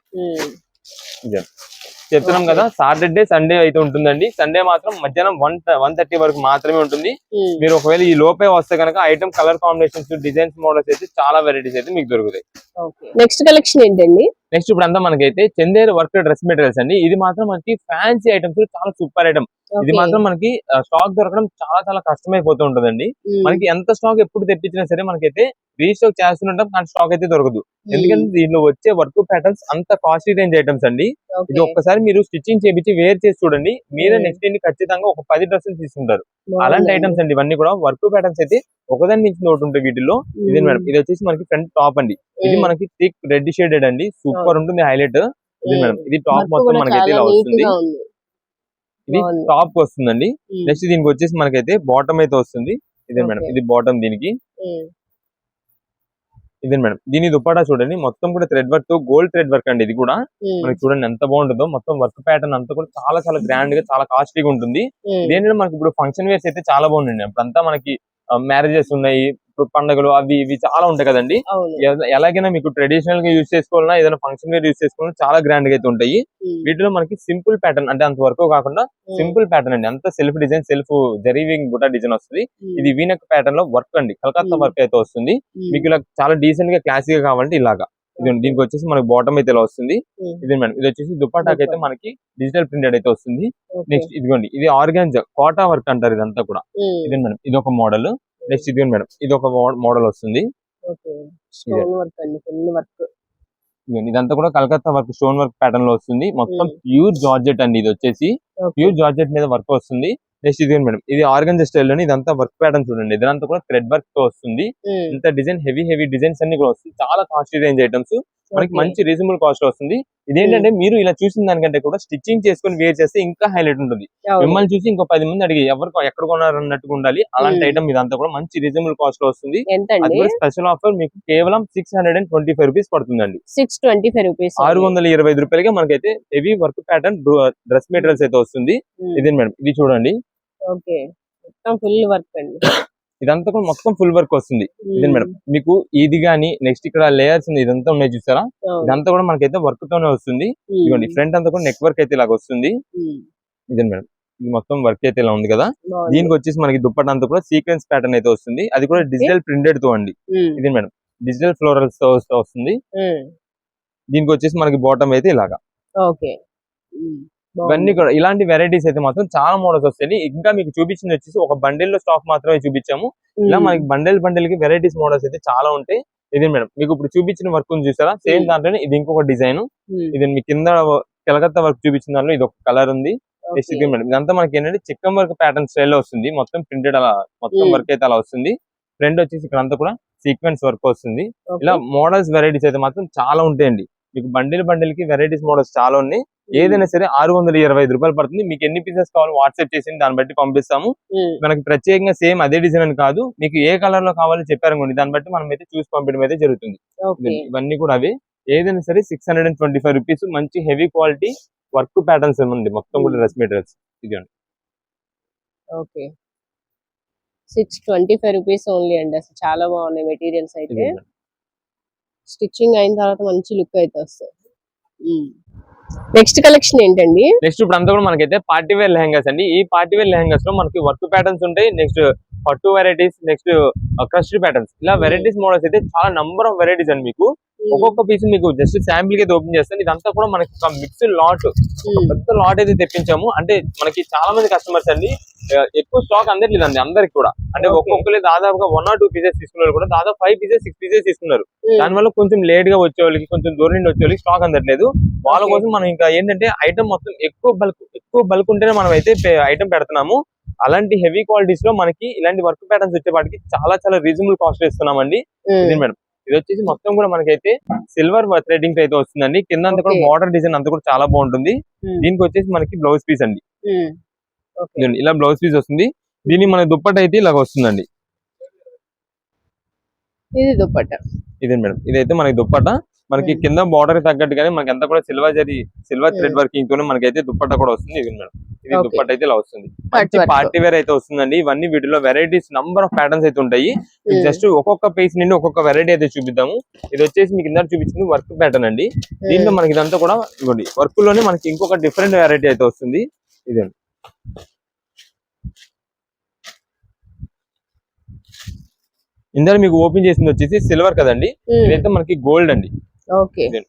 Speaker 1: చెప్తున్నాం కదా సాటర్డే సండే అయితే ఉంటుందండి. సండే మాత్రం మధ్యాహ్నం వన్ వన్ థర్టీ వరకు మాత్రమే ఉంటుంది. మీరు ఒకవేళ ఈ లోపే వస్తే కనుక item colour combinations designs models అయితే చాలా వెరైటీస్ అయితే మీకు దొరుకుతాయి.
Speaker 3: నెక్స్ట్ కలెక్షన్ ఏంటండి?
Speaker 1: నెక్స్ట్ ఇప్పుడు అంతా మనకైతే చందేర్ వర్క్ డ్రెస్ మెటీరియల్స్ అండి. ఇది మాత్రం మనకి ఫ్యాన్సీ ఐటమ్స్ చాలా సూపర్ ఐటమ్ ఇది మాత్రం మనకి స్టాక్ దొరకడం చాలా చాలా కష్టమైపోతూ ఉంటుందండి. మనకి ఎంత స్టాక్ ఎప్పుడు తెప్పించినా సరే మనకైతే రీస్టాక్ చేస్తుంటాం కానీ స్టాక్ అయితే దొరకదు. ఎందుకంటే దీనిలో వచ్చే వర్క్ ప్యాటర్న్స్ అంత కాస్ట్లీ రేంజ్ ఐటమ్స్ అండి. ఇది ఒక్కసారి మీరు స్టిచ్చింగ్ చేపించి వేర్ చేసి చూడండి. మీరే. నెక్స్ట్ ఖచ్చితంగా ఒక పది డ్రెస్సులు తీసుకుంటారు. అలాంటి ఐటమ్స్ అండి ఇవన్నీ కూడా. వర్క్ ప్యాటర్న్స్ అయితే ఒకదాని నుంచి ఒకటి ఉంటాయి వీటిలో ఇది మేడం ఇది వచ్చేసి మనకి ఫ్రంట్ టాప్ అండి. ఇది మనకి థిక్ రెడ్ షేడెడ్ అండి. సూపర్ ఉంటుంది హైలైట్ ఇది మేడం ఇది టాప్ మొత్తం మనకైతే ఇలా వస్తుంది. ఇది. టాప్ వస్తుందండి. నెక్స్ట్ దీనికి వచ్చేసి మనకైతే బాటమ్ అయితే వస్తుంది. ఇదే మేడం. ఇది బాటమ్ దీనికి. ఇదే మేడం. దీని దుప్పటా చూడండి. మొత్తం కూడా thread work gold thread work అండి ఇది కూడా. మనకి చూడండి ఎంత బాగుంటుందో. మొత్తం వర్క్ ప్యాటర్న్ అంతా కూడా చాలా చాలా గ్రాండ్గా చాలా కాస్ట్లీగా ఉంటుంది. ఇదేంటంటే మనకి ఇప్పుడు ఫంక్షన్ వేర్స్ అయితే చాలా బాగుందండి అప్పుడంతా మనకి మ్యారేజెస్ ఉన్నాయి. పండుగలు అవి ఇవి చాలా ఉంటాయి కదండి. ఎలాగైనా మీకు ట్రెడిషనల్గా యూజ్ చేసుకోవాలన్నా ఏదైనా ఫంక్షన్ వేర్ యూజ్ చేసుకోవాలన్నా చాలా గ్రాండ్గా అయితే ఉంటాయి. వీటిలో మనకి సింపుల్ ప్యాటర్న్ అంటే అంత వరకు కాకుండా సింపుల్ ప్యాటర్న్ అండి. అంత సెల్ఫ్ డిజైన్ సెల్ఫ్ జరీవింగ్ బుటా డిజైన్ వస్తుంది. ఇది వీనక్ ప్యాటర్న్లో వర్క్ అండి. కలకత్తా. వర్క్ అయితే వస్తుంది. మీకు ఇలా చాలా డీసెంట్గా క్లాసిక్గా కావాలంటే ఇలాగా. ఇది దీనికి వచ్చేసి మనకి బాటమ్ అయితే ఇలా వస్తుంది. ఇది మేడం ఇది వచ్చేసి దుపట్టాకి అయితే. మనకి డిజిటల్ ప్రింటెడ్ అయితే వస్తుంది. నెక్స్ట్ ఇదిగోండి ఇది ఆర్గాన్స్ కోటా వర్క్ అంటారు ఇదంతా కూడా. ఇది మేడం ఇది ఒక మోడల్ నెక్స్ట్ ఇది మేడం. ఇది ఒక మోడల్ వస్తుంది. ఇదంతా కూడా కలకత్తా వర్క్ స్టోన్ వర్క్ ప్యాటర్న్లో వస్తుంది. మొత్తం
Speaker 3: Hmm.
Speaker 1: ప్యూర్ జార్జెట్ అండి ఇది వచ్చేసి. ప్యూర్ జార్జెట్ మీద వర్క్ వస్తుంది. నెక్స్ట్ ఇది మేడం. ఇది ఆర్గన్ స్టైల్లోని ఇదంతా వర్క్ ప్యాటర్న్ చూడండి. ఇదంతా కూడా థ్రెడ్ వర్క్తో వస్తుంది. ఇంత డిజైన్ హెవీ హెవీ డిజైన్స్ అన్ని కూడా వస్తుంది. చాలా కాస్ట్లీ రేంజ్ ఐటమ్స్ మనకి మంచి రీజనబుల్ కాస్ట్ వస్తుంది. ఇదేంటంటే మీరు ఇలా చూసిన దానికంటే కూడా స్టిచ్చింగ్ చేసుకొని వేర్ చేస్తే ఇంకా హైలైట్ ఉంటుంది. మిమ్మల్ని చూసి ఇంకో పది మంది అడిగి ఎవరు ఎక్కడ కొన్నారు అన్నట్టుగా ఉండాలి. అలాంటి
Speaker 3: Hmm.
Speaker 1: ఐటమ్ ఇదంతా కూడా మంచి రీజనబుల్ కాస్ట్లో వస్తుంది. స్పెషల్ ఆఫర్ మీకు కేవలం six hundred and twenty five rupees పడుతుందండి
Speaker 3: సిక్స్ ట్వంటీ ఫైవ్ రూపీస్
Speaker 1: ఆరు వందల ఇరవై ఐదు రూపాయలకి మనకైతే heavy work pattern dress materials అయితే వస్తుంది. ఇది మేడం? ఇది చూడండి.
Speaker 3: ఓకే మొత్తం ఫుల్ వర్క్ అండి.
Speaker 1: ఇదంతా కూడా మొత్తం ఫుల్ వర్క్ వస్తుంది. ఇది మేడం. మీకు ఇది గానీ నెక్స్ట్ ఇక్కడ లేయర్స్ ఇదంతా ఉన్నాయి చూసారా? ఇదంతా కూడా మనకైతే వర్క్ తోనే వస్తుంది. ఇదిగోండి ఫ్రంట్ అంతా కూడా నెక్ వర్క్ అయితే ఇలాగ వస్తుంది. ఇదే మేడం. ఇది మొత్తం వర్క్ అయితే ఇలా ఉంది కదా? దీనికి వచ్చేసి మనకి దుప్పట అంతా కూడా సీక్వెన్స్ ప్యాటర్న్ అయితే వస్తుంది. అది కూడా డిజిటల్ ప్రింటెడ్తో అండి. ఇది మేడం. డిజిటల్ ఫ్లోరల్స్తో వస్తూ వస్తుంది దీనికి వచ్చేసి మనకి బాటమ్ అయితే ఇలాగా.
Speaker 3: ఓకే
Speaker 1: ఇవన్నీ కూడా ఇలాంటి వెరైటీస్ అయితే మాత్రం చాలా మోడల్స్ వస్తాయి. ఇంకా మీకు చూపించింది వచ్చేసి ఒక బండిల్లో స్టాక్ మాత్రమే చూపించాము. ఇలా మనకి బండిల్ బండిల్కి వెరైటీస్ మోడల్స్ అయితే చాలా ఉంటాయి. ఇది మేడం మీకు ఇప్పుడు చూపించిన వర్క్ చూసారా? సేమ్. దాంట్లోనే ఇది ఇంకొక డిజైన్ ఇది మీ కింద కలకత్తా వర్క్ చూపించిన దాంట్లో ఇది ఒక కలర్ ఉంది. నెక్స్ట్. ఇది మేడం ఇదంతా మనకి ఏంటంటే చిక్కన్ వర్క్ ప్యాటర్న్ స్టైల్లో వస్తుంది. మొత్తం ప్రింటెడ్ అలా మొత్తం. వర్క్ అయితే అలా వస్తుంది. ఫ్రంట్ వచ్చేసి ఇక్కడ అంతా కూడా సీక్వెన్స్ వర్క్ వస్తుంది. ఇలా మోడల్స్ వెరైటీస్ అయితే మాత్రం చాలా ఉంటాయండి. మీకు బండిల్ బండిల్కి వెరైటీస్ మోడల్స్ చాలా ఉన్నాయి. ఏదైనా సరే ఆరు వందల ఇరవై ఐదు రూపాయలు పడుతుంది. మీకు ఎన్ని పీసెస్ కావాలో వాట్సాప్ చేసి దాన్ని బట్టి పంపిస్తాము. మనకి ప్రత్యేకంగా సేమ్ అదే డిజైన్ అని కాదు. మీకు ఏ కలర్లో కావాలో చెప్పారనుకోండి దాన్ని బట్టి మనం అయితే చూసి పంపించడం అయితే జరుగుతుంది. ఇవన్నీ కూడా అవి. ఏదైనా సరే six hundred and twenty five rupees మంచి హెవీ క్వాలిటీ వర్క్ ప్యాటర్న్స్ ఉంది. మొత్తం కూడా. డ్రెస్ మెటీరియల్స్ ఇది
Speaker 3: okay. Six twenty five rupees only అండి. అసలు చాలా బాగున్నాయి మెటీరియల్స్ అయితే. స్టిచ్చింగ్ అయిన తర్వాత మంచి లుక్ అయితే వస్తుంది. నెక్స్ట్ కలెక్షన్ ఏంటండి?
Speaker 1: నెక్స్ట్ ఇప్పుడు అంతా కూడా మనకైతే పార్టీ వేర్ లెహంగాస్ అండి. ఈ పార్టీ వేర్ లెహంగాస్లో మనకి వర్క్ ప్యాటర్న్స్ ఉంటాయి. నెక్స్ట్ పట్టు వెరైటీస్ నెక్స్ట్ క్రస్ట్ ప్యాటర్న్స్ ఇలా
Speaker 3: Hmm.
Speaker 1: వెరైటీస్ మోడల్స్ అయితే చాలా నంబర్ ఆఫ్ వెరైటీస్ అండి మీకు. ఒక్కొక్క పీస్ మీకు జస్ట్ శాంపిల్కి ఓపెన్ చేస్తాను. ఇదంతా కూడా మనకి ఒక మిక్స్డ్ లాట్
Speaker 3: ఉమ్,
Speaker 1: పెద్ద లాట్ అయితే తెప్పించాము. అంటే మనకి చాలా మంది కస్టమర్స్ అండి ఎక్కువ స్టాక్ అందట్లేదండి అందరికి కూడా. అంటే. ఒక్కొక్కరు దాదాపుగా వన్ ఆర్ టూ పీసెస్ తీసుకున్నారు కూడా దాదాపు ఫైవ్ పీసెస్ సిక్స్ పీసెస్ తీసుకున్నారు.
Speaker 3: ఉమ్,
Speaker 1: దానివల్ల కొంచెం లేట్గా వచ్చే వాళ్ళకి కొంచెం దూరం నుండి వచ్చే వాళ్ళకి స్టాక్ అందట్లేదు. వాళ్ళ. కోసం మనం ఇంకా ఏంటంటే ఐటమ్ మొత్తం ఎక్కువ బల్క్ ఎక్కువ బల్క్ ఉంటేనే మనం అయితే ఐటమ్ పెడుతున్నాము. అలాంటి హెవీ క్వాలిటీస్లో మనకి ఇలాంటి వర్క్ ప్యాటర్న్స్ వచ్చేపాటికి చాలా చాలా రీజనబుల్ కాస్ట్ ఇస్తున్నామండి. మేడం? ఇది వచ్చేసి మొత్తం కూడా మనకైతే సిల్వర్ థ్రెడింగ్ అయితే వస్తుందండి. కింద అంతా కూడా. బార్డర్ డిజైన్ అంతా కూడా చాలా బాగుంటుంది. దీనికి వచ్చేసి మనకి బ్లౌజ్ పీస్ అండి. ఇలా బ్లౌజ్ పీస్ వస్తుంది. దీని మన దుప్పట అయితే ఇలాగ వస్తుందండి.
Speaker 3: ఇది దుప్పట్ట
Speaker 1: ఇదే మేడం? ఇదైతే మనకి దుప్పట. మనకి
Speaker 3: Hmm.
Speaker 1: కింద బార్డర్ తగ్గట్టుగానే మనకి అంతా కూడా silver zari silver thread
Speaker 3: Hmm.
Speaker 1: Working తోనే మనకైతే దుప్పట కూడా వస్తుంది ఇది మేడం. ఇది
Speaker 3: Okay.
Speaker 1: దుప్పట అయితే ఇలా వస్తుంది. పార్టీ వేర్ అయితే వస్తుందండి. ఇవన్నీ వీటిలో వెరైటీస్ నంబర్ ఆఫ్ ప్యాటర్న్స్ అయితే ఉంటాయి. జస్ట్ ఒక్కొక్క పీస్ నుండి ఒక్కొక్క వెరైటీ అయితే చూపిద్దాము. ఇది వచ్చేసి మీకు ఇందాక చూపించింది వర్క్ ప్యాటర్న్ అండి. దీంట్లో
Speaker 3: ఉమ్,
Speaker 1: మనకి ఇదంతా కూడా ఇవ్వండి. వర్క్లోనే మనకి ఇంకొక డిఫరెంట్ వెరైటీ అయితే వస్తుంది. ఇదండి ఇందులో మీకు ఓపెన్ చేసింది వచ్చేసి సిల్వర్ కదండి. ఇదైతే మనకి గోల్డ్ అండి.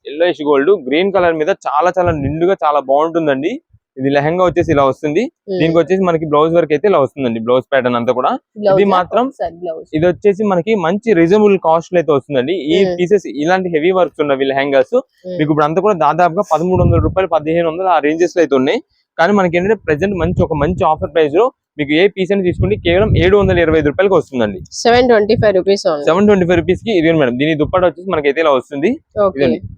Speaker 1: ఎల్లోయిష్ గోల్డ్ గ్రీన్ కలర్ మీద చాలా చాలా నిండుగా చాలా బాగుంటుందండి. ఇది లెహంగా వచ్చేసి ఇలా వస్తుంది. దీనికి వచ్చేసి మనకి బ్లౌజ్ వర్క్ అయితే ఇలా వస్తుందండి బ్లౌజ్ ప్యాటర్న్ అంతా కూడా. ఇది మాత్రం ఇది వచ్చేసి మనకి మంచి రీజనబుల్ కాస్ట్ అయితే వస్తుందండి. ఈ. పీసెస్ ఇలాంటి హెవీ వర్క్స్ ఉన్నవి లెహంగాస్ మీకు ఇప్పుడు అంతా కూడా దాదాపుగా పదమూడు వందల రూపాయలు పదిహేను వందలు ఆ రేంజెస్లో అయితే ఉన్నాయి. కానీ మనకి ఏంటంటే ప్రెసెంట్ మంచి ఒక మంచి ఆఫర్ ప్రైస్లో మీకు ఏ పీస్ అని తీసుకుంటే కేవలం ఏడు వందల ఇరవై ఐదు రూపాయలకి వస్తుందండి.
Speaker 3: Seven twenty five rupees
Speaker 1: seven twenty five రూపీస్కి ఇది మేడం. దీని దుప్పట వచ్చేసి మనకి అయితే ఇలా వస్తుంది.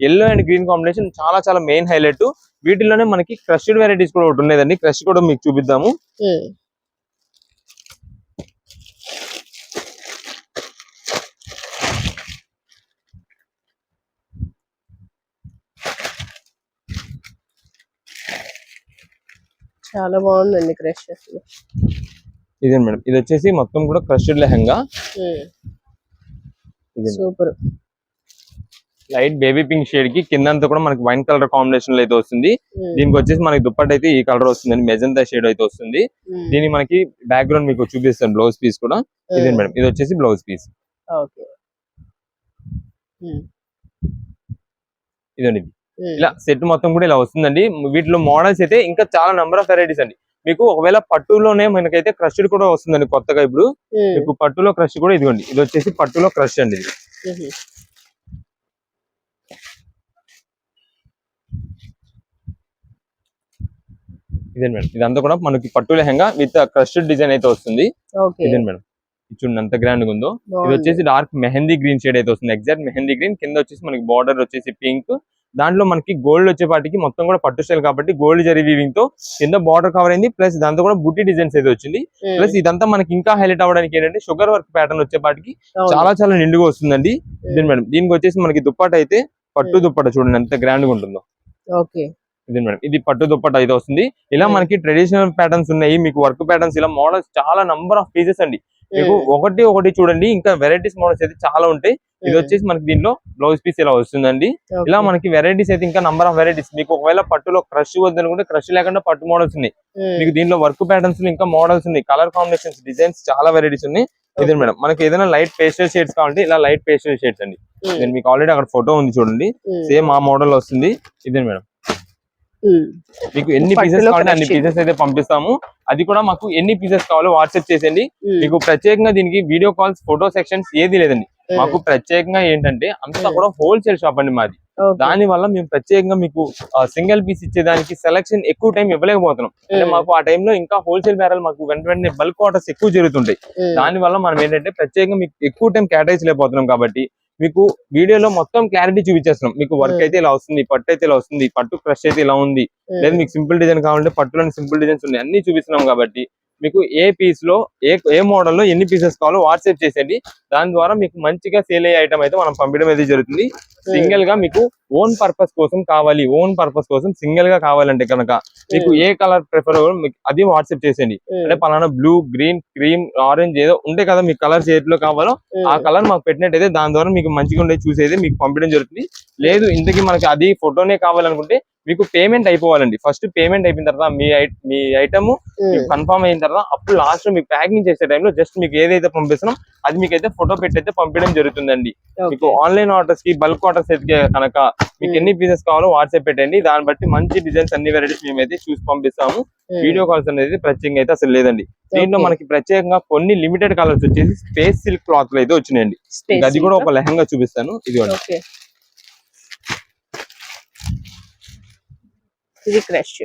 Speaker 1: ఎల్లో అండ్ గ్రీన్ కాంబినేషన్ చాలా చాలా మెయిన్ హైలైట్ వీటిలోనే మనకి క్రష్డ్ వెరైటీస్ కూడా ఒకటి ఉండేదండి. క్రష్ కూడా మీకు చూపిద్దాము.
Speaker 3: చాలా బాగుందండి క్రష్ అసలు.
Speaker 1: ఇదే మేడం. ఇది వచ్చేసి మొత్తం కూడా క్రష్డ్ లెహంగా. ఇది
Speaker 3: సూపర్.
Speaker 1: లైట్ బేబీ పింక్ షేడ్కి కింద అంతా కూడా మనకి వైన్ కలర్ కాంబినేషన్లో అయితే వస్తుంది. దీనికి వచ్చేసి మనకి దుప్పట్ అయితే ఈ కలర్ వస్తుంది మెజంతా షేడ్ అయితే వస్తుంది. దీని మనకి బ్యాక్గ్రౌండ్ మీకు చూపిస్తాను బ్లౌజ్ పీస్ కూడా. ఇదే మేడం. ఇది వచ్చేసి బ్లౌజ్ పీస్.
Speaker 3: ఓకే.
Speaker 1: ఇదండి. ఇది. ఇలా సెట్ మొత్తం కూడా ఇలా వస్తుందండి. వీటిలో మోడల్స్ అయితే ఇంకా చాలా నెంబర్ ఆఫ్ వెరైటీస్ అండి. మీకు ఒకవేళ పట్టులోనే మనకైతే క్రష్డ్ కూడా వస్తుందండి కొత్తగా ఇప్పుడు. మీకు పట్టులో క్రష్ కూడా ఇదిగోండి. ఇది వచ్చేసి పట్టులో క్రష్ అండి ఇది. ఇదే మేడం. ఇదంతా కూడా మనకి పట్టు లెహంగా విత్ క్రష్డ్ డిజైన్ అయితే వస్తుంది. ఇదే మేడం. చూడండి ఎంత గ్రాండ్ ఉందో. ఇది వచ్చేసి డార్క్ మెహందీ గ్రీన్ షేడ్ అయితే వస్తుంది. ఎగ్జాక్ట్ మెహందీ గ్రీన్ కింద వచ్చేసి మనకి బార్డర్ వచ్చేసి పింక్ దాంట్లో మనకి గోల్డ్ వచ్చేపాటికి మొత్తం కూడా పట్టు స్టైల్ కాబట్టి గోల్డ్ జరీ వీవింగ్తో కింద బార్డర్ కవర్ అయింది. ప్లస్ దాంతో కూడా బుట్టి డిజైన్స్ అయితే వచ్చింది. ప్లస్ ఇదంతా మనకి ఇంకా హైలైట్ అవ్వడానికి ఏంటంటే షుగర్ వర్క్ ప్యాటర్న్ వచ్చేపాటికి చాలా చాలా నిండుగా వస్తుందండి. ఇదే మేడం? దీనికి వచ్చేసి మనకి దుప్పట అయితే పట్టు దుప్పట చూడండి ఎంత గ్రాండ్గా ఉంటుందో.
Speaker 3: ఓకే.
Speaker 1: ఇది మేడం? ఇది పట్టు దుప్పట అయితే వస్తుంది. ఇలా
Speaker 3: Hmm.
Speaker 1: మనకి ట్రెడిషనల్ ప్యాటర్న్స్ ఉన్నాయి. మీకు వర్క్ ప్యాటర్న్స్ ఇలా మోడల్స్ చాలా నంబర్ ఆఫ్ పీసెస్ అండి. మీకు ఒకటి ఒకటి చూడండి ఇంకా వెరైటీస్ మోడల్స్ అయితే చాలా ఉంటాయి. ఇది వచ్చేసి మనకి దీనిలో బ్లౌజ్ పీస్ ఇలా వస్తుందండి. ఇలా మనకి వెరైటీస్ అయితే ఇంకా నంబర్ ఆఫ్ వెరైటీస్ మీకు ఒకవేళ పట్టులో క్రష్ వద్దనుకుంటే క్రష్ లేకుండా పట్టు మోడల్స్ ఉన్నాయి. మీకు దీనిలో వర్క్ ప్యాటర్న్స్ ఇంకా మోడల్స్ ఉన్నాయి. కలర్ కాంబినేషన్స్ డిజైన్స్ చాలా వెరైటీస్ ఉన్నాయి. ఇదే మేడం మనకి ఏదైనా లైట్ పేస్టల్ షేడ్స్ కావాలంటే ఇలా లైట్ పేస్టల్ షేడ్స్ అండి. నేను మీకు ఆల్రెడీ అక్కడ ఫోటో ఉంది చూడండి. సేమ్ ఆ మోడల్ వస్తుంది. ఇదే మేడం. మీకు ఎన్ని పీసెస్ కావాలంటే అన్ని. పీసెస్ అయితే పంపిస్తాము. అది కూడా మాకు ఎన్ని పీసెస్ కావాలో వాట్సాప్ చేసేయండి. మీకు ప్రత్యేకంగా దీనికి వీడియో కాల్స్ ఫోటో సెక్షన్స్ ఏది లేదండి. మాకు ప్రత్యేకంగా ఏంటంటే అంతా. కూడా హోల్సేల్ షాప్ అండి మాది. దాని వల్ల మేము ప్రత్యేకంగా మీకు సింగిల్ పీస్ ఇచ్చేదానికి సెలక్షన్ ఎక్కువ టైం ఇవ్వలేకపోతున్నాం. అంటే మాకు ఆ టైంలో ఇంకా హోల్సేల్ బేరాలు మాకు వెంట వెంటనే బల్క్ ఆర్డర్స్ ఎక్కువ జరుగుతుంటాయి. దాని వల్ల మనం ఏంటంటే ప్రత్యేకంగా మీకు ఎక్కువ టైం కేటాయించలేకపోతున్నాం కాబట్టి మీకు వీడియోలో మొత్తం క్లారిటీ చూపించేస్తున్నాం. మీకు వర్క్
Speaker 3: Hmm.
Speaker 1: అయితే ఇలా వస్తుంది పట్టు అయితే ఇలా వస్తుంది పట్టు క్రష్ అయితే ఇలా ఉంది.
Speaker 3: ఉమ్,
Speaker 1: లేదు మీకు సింపుల్ డిజైన్ కావాలంటే పట్టులోని సింపుల్ డిజైన్స్ ఉన్నాయి. అన్ని చూపిస్తున్నాం కాబట్టి మీకు ఏ పీస్లో ఏ ఏ మోడల్లో ఎన్ని పీసెస్ కావాలో వాట్సాప్ చేసేయండి. దాని ద్వారా మీకు మంచిగా సేల్ అయ్యే ఐటమ్ అయితే మనం పంపించడం అయితే జరుగుతుంది. సింగిల్గా మీకు ఓన్ పర్పస్ కోసం కావాలి ఓన్ పర్పస్ కోసం సింగిల్గా కావాలంటే కనుక మీకు ఏ కలర్ ప్రిఫర్ అది వాట్సాప్ చేసేయండి.
Speaker 3: ఉమ్,
Speaker 1: అంటే పలానా బ్లూ గ్రీన్ క్రీమ్ ఆరెంజ్ ఏదో ఉంటాయి కదా మీకు కలర్స్ ఏట్లో కావాలో ఆ కలర్ మాకు పెట్టినట్టయితే దాని ద్వారా మీకు మంచిగా ఉండే చూసేది మీకు పంపించడం జరుగుతుంది. లేదు ఇంతకీ మనకి అది ఫోటోనే కావాలనుకుంటే మీకు పేమెంట్ అయిపోవాలండి. ఫస్ట్ పేమెంట్ అయిపోయిన తర్వాత మీ ఐ- మీ ఐటమ్ కన్ఫర్మ్ అయిన తర్వాత అప్పుడు లాస్ట్లో మీకు ప్యాకింగ్ చేసే టైంలో జస్ట్ మీకు ఏదైతే పంపిస్తున్నాం అది మీకు అయితే ఫోటో పెట్టి అయితే పంపించడం జరుగుతుందండి. మీకు. ఆన్లైన్ ఆర్డర్స్కి బల్క్ ఆర్డర్స్ అయితే కనుక మీకు
Speaker 3: Hmm.
Speaker 1: ఎన్ని పీసెస్ కావాలో వాట్సాప్ పెట్టండి. దాన్ని బట్టి మంచి డిజైన్స్ అన్ని వెరైటీస్ మేమైతే చూసి పంపిస్తాము. వీడియో కాల్స్ అనేది ప్రత్యేకంగా అయితే అసలు లేదండి. దీంట్లో. మనకి ప్రత్యేకంగా కొన్ని లిమిటెడ్ కలర్స్ వచ్చేసి స్పేస్ సిల్క్ క్లాత్లో అయితే వచ్చినాయండి. అది కూడా. ఒక లెహంగా చూపిస్తాను.
Speaker 3: ఓకే ఇది క్రష్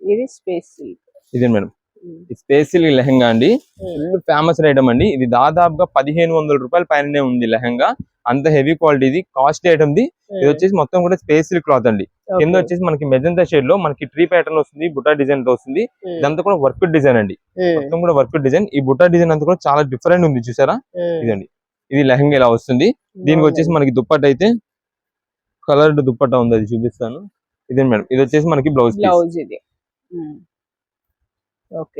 Speaker 3: ఇది స్పేస్ సిల్క్
Speaker 1: ఇదే మేడం. ఈ స్పేస్ సిల్క్ లెహంగా అండి. ఫుల్ ఫేమస్ ఐటమ్ అండి. ఇది దాదాపుగా పదిహేను వందల రూపాయల పైననే ఉంది లెహంగా. అంత హెవీ క్వాలిటీ ఇది. కాస్ట్ ఐటమ్ ది. ఇది వచ్చేసి మొత్తం కూడా స్పేస్ సిల్క్ క్లాత్ అండి. కింద వచ్చేసి మనకి మెజంతా షేడ్లో మనకి ట్రీ ప్యాటర్న్ వస్తుంది బుటా డిజైన్ వస్తుంది. ఇదంతా కూడా వర్క్ డిజైన్ అండి. మొత్తం కూడా వర్క్ డిజైన్. ఈ బుటా డిజైన్ అంతా కూడా చాలా డిఫరెంట్ ఉంది చూసారా? ఇదండి. ఇది లెహంగా ఇలా వస్తుంది. దీనికి వచ్చేసి మనకి దుప్పట్ట అయితే కలర్డ్ దుప్పట్ట ఉంది అది చూపిస్తాను. ఇదే మేడం. ఇది వచ్చేసి మనకి బ్లౌజ్
Speaker 3: బ్లౌజ్ ఇది.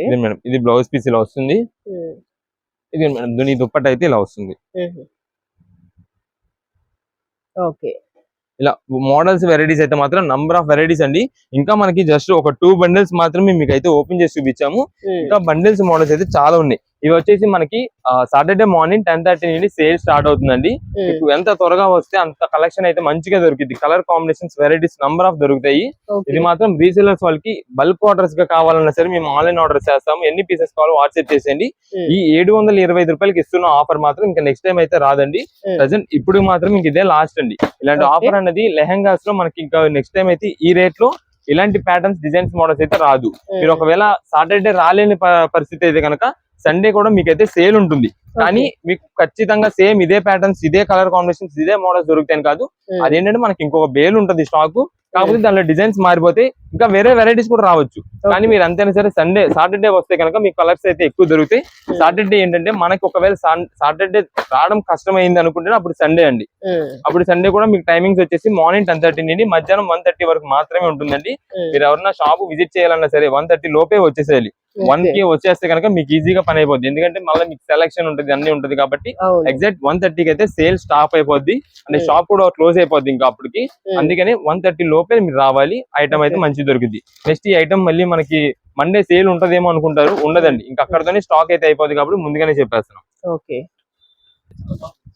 Speaker 1: ఇదే మేడం ఇది బ్లౌజ్ పీస్ ఇలా వస్తుంది. ఇది మేడం దీని దుప్పట్ట అయితే ఇలా వస్తుంది.
Speaker 3: ఓకే.
Speaker 1: ఇలా మోడల్స్ వెరైటీస్ అయితే మాత్రం నంబర్ ఆఫ్ వెరైటీస్ అండి. ఇంకా మనకి జస్ట్ ఒక టూ బండిల్స్ మాత్రమే మీకు అయితే ఓపెన్ చేసి చూపించాము. ఇంకా బండిల్స్ మోడల్స్ అయితే చాలా ఉన్నాయి. ఇవి వచ్చేసి మనకి సాటర్డే మార్నింగ్ టెన్ థర్టీ నుండి సేల్ స్టార్ట్ అవుతుందండి. మీకు ఎంత త్వరగా వస్తే అంత కలెక్షన్ అయితే మంచిగా దొరికింది colour combinations varieties number of దొరుకుతాయి. ఇది మాత్రం రీసేలర్స్ వాళ్ళకి బల్క్ ఆర్డర్స్గా కావాలన్నా సరే మేము ఆన్లైన్ ఆర్డర్ చేస్తాము. ఎన్ని పీసెస్ కావాలో వాట్సాప్ చేసేయండి. ఈ ఏడు వందల ఇరవై ఐదు రూపాయలకి ఇస్తున్న ఆఫర్ మాత్రం ఇంకా నెక్స్ట్ టైం అయితే రాదండి.
Speaker 3: Hmm.
Speaker 1: ప్రజెంట్ ఇప్పుడు మాత్రం ఇంక ఇదే లాస్ట్ అండి. ఇలాంటి. ఆఫర్ అనేది లెహంగాస్లో మనకి ఇంకా నెక్స్ట్ టైం అయితే ఈ రేట్లో ఇలాంటి ప్యాటర్న్స్ డిజైన్స్ మోడల్స్ అయితే రాదు. మీరు ఒకవేళ సాటర్డే రాలేని పరిస్థితి అయితే కనుక సండే కూడా మీకు అయితే సేల్ ఉంటుంది కానీ మీకు ఖచ్చితంగా సేమ్ ఇదే ప్యాటర్న్స్ ఇదే కలర్ కాంబినేషన్స్ ఇదే మోడల్స్ దొరుకుతాయని కాదు. అదేంటంటే మనకి ఇంకొక బేల్ ఉంటుంది స్టాక్ కాకపోతే దానిలో డిజైన్స్ మారిపోతే ఇంకా వేరే వెరైటీస్ కూడా రావచ్చు. కానీ మీరు అంతైనా సరే సండే సాటర్డే వస్తే కనుక మీకు కలర్స్ అయితే ఎక్కువ దొరుకుతాయి. సాటర్డే ఏంటంటే మనకి ఒకవేళ సాటర్డే రావడం కష్టమైంది అనుకుంటే అప్పుడు సండే అండి. అప్పుడు సండే కూడా మీకు టైమింగ్స్ వచ్చేసి మార్నింగ్ టెన్ థర్టీ నుండి మధ్యాహ్నం వన్ థర్టీ వరకు మాత్రమే ఉంటుందండి. మీరు ఎవరన్నా షాప్ విజిట్ చేయాలన్నా సరే వన్ థర్టీ లోపే వచ్చేసేయాలి. వన్కి వచ్చేస్తే కనుక మీకు ఈజీగా పని అయిపోద్ది. ఎందుకంటే మళ్ళీ మీకు సెలక్షన్ ఉంటుంది అన్ని ఉంటుంది కాబట్టి ఎగ్జాక్ట్ వన్ థర్టీకి అయితే సేల్ స్టాప్ అయిపోద్ది. అంటే
Speaker 3: Hmm.
Speaker 1: షాప్ కూడా క్లోజ్ అయిపోద్ది ఇంకా అప్పటికి. అందుకని వన్ థర్టీ లోపే మీరు రావాలి. ఐటమ్ అయితే. మంచి దొరుకుద్ది. నెక్స్ట్ ఈ ఐటమ్ మళ్ళీ మనకి మండే సేల్ ఉంటదేమో అనుకుంటారు. ఉండదండి. ఇంకా అక్కడతోనే స్టాక్ అయితే అయిపోద్ది కాబట్టి ముందుగానే చెప్పేస్తున్నాం.
Speaker 3: ఓకే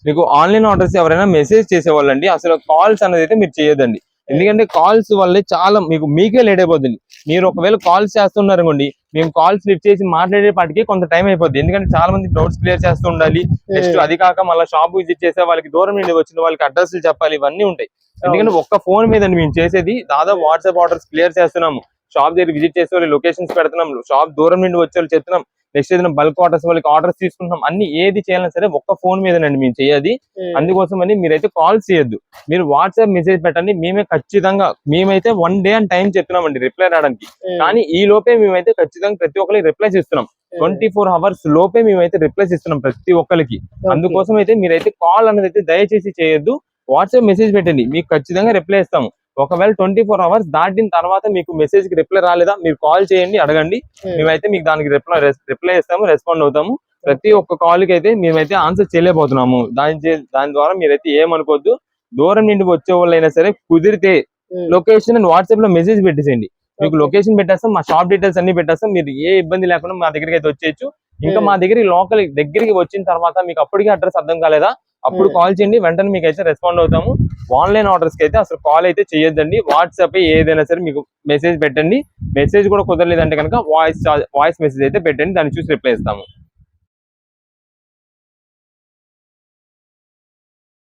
Speaker 1: మీకు ఆన్లైన్ ఆర్డర్స్ ఎవరైనా మెసేజ్ చేసేవాళ్ళండి. అసలు కాల్స్ అనేది అయితే మీరు చేయొద్దండి. ఎందుకంటే కాల్స్ వల్లే చాలా మీకు మీకే లేట్ అయిపోతుంది. మీరు ఒకవేళ కాల్స్ చేస్తున్నారు అనుకోండి మేము కాల్స్ లిఫ్ట్ చేసి మాట్లాడేపాటికి కొంత టైం అయిపోద్ది. ఎందుకంటే చాలా మంది డౌట్స్ క్లియర్ చేస్తూ ఉండాలి. నెక్స్ట్ అది కాక మళ్ళీ షాప్ విజిట్ చేసే వాళ్ళకి దూరం నుండి వచ్చిన వాళ్ళకి అడ్రస్లు చెప్పాలి. ఇవన్నీ ఉంటాయి. ఎందుకంటే ఒక్క ఫోన్ మీద మేము చేసేది దాదాపు వాట్సాప్ ఆర్డర్స్ క్లియర్ చేస్తున్నాము. షాప్ దగ్గర విజిట్ చేసే వాళ్ళు లొకేషన్స్ పెడుతున్నాం షాప్ దూరం నుండి వచ్చే వాళ్ళు చెప్తున్నాం. నెక్స్ట్ ఏదైనా బల్క్ ఆర్డర్స్ వాళ్ళకి ఆర్డర్స్ తీసుకుంటున్నాం అన్ని ఏది చేయాలన్నా సరే ఒక్క ఫోన్ మీదనండి మేము చేయాలి అందుకోసం అని మీరైతే కాల్ చేయొద్దు. మీరు వాట్సాప్ మెసేజ్ పెట్టండి మేమే ఖచ్చితంగా మేమైతే వన్ డే అని టైం చెప్తున్నామండి రిప్లై రావడానికి. కానీ ఈ లోపే మేమైతే ఖచ్చితంగా ప్రతి ఒక్కరికి రిప్లైస్ ఇస్తున్నాం ట్వంటీ ఫోర్ అవర్స్ లోపే మేమైతే రిప్లైస్ ఇస్తున్నాం ప్రతి ఒక్కరికి. అందుకోసం అయితే మీరైతే కాల్ అనేది అయితే దయచేసి చేయొద్దు. వాట్సాప్ మెసేజ్ పెట్టండి మీకు ఖచ్చితంగా రిప్లై ఇస్తాము. ఒకవేళ ట్వంటీ ఫోర్ అవర్స్ దాటిన తర్వాత మీకు మెసేజ్కి రిప్లై రాలేదా మీరు కాల్ చేయండి అడగండి. మేమైతే మీకు దానికి రిప్లై రిప్లై ఇస్తాము రెస్పాండ్ అవుతాము. ప్రతి ఒక్క కాల్కి అయితే మేమైతే ఆన్సర్ చేయలేకపోతున్నాము. దాని చే- దాని ద్వారా మీరైతే ఏమనుకోవద్దు. దూరం నుండి వచ్చే వాళ్ళు సరే కుదిరితే లొకేషన్ అండ్ వాట్సాప్లో మెసేజ్ పెట్టేసేయండి. మీకు. లొకేషన్ పెట్టేస్తాం మా షాప్ డీటెయిల్స్ అన్ని పెట్టేస్తాం మీరు ఏ ఇబ్బంది లేకుండా మా దగ్గరికి అయితే వచ్చేయచ్చు. ఇంకా
Speaker 3: Hmm.
Speaker 1: మా దగ్గరికి లోకల్ దగ్గరికి వచ్చిన తర్వాత మీకు అప్పటికి అడ్రస్ అర్థం కాలేదా? అప్పుడు
Speaker 3: Hmm.
Speaker 1: కాల్ చేయండి వెంటనే మీకు అయితే రెస్పాండ్ అవుతాము. ఆన్లైన్ ఆర్డర్స్కి అయితే అసలు కాల్ అయితే చేయొద్దండి. వాట్సాప్ ఏదైనా సరే మీకు మెసేజ్ పెట్టండి. మెసేజ్ కూడా కుదరలేదంటే కనుక వాయిస్ వాయిస్ మెసేజ్ అయితే పెట్టండి. దాన్ని చూసి రిప్లై ఇస్తాము.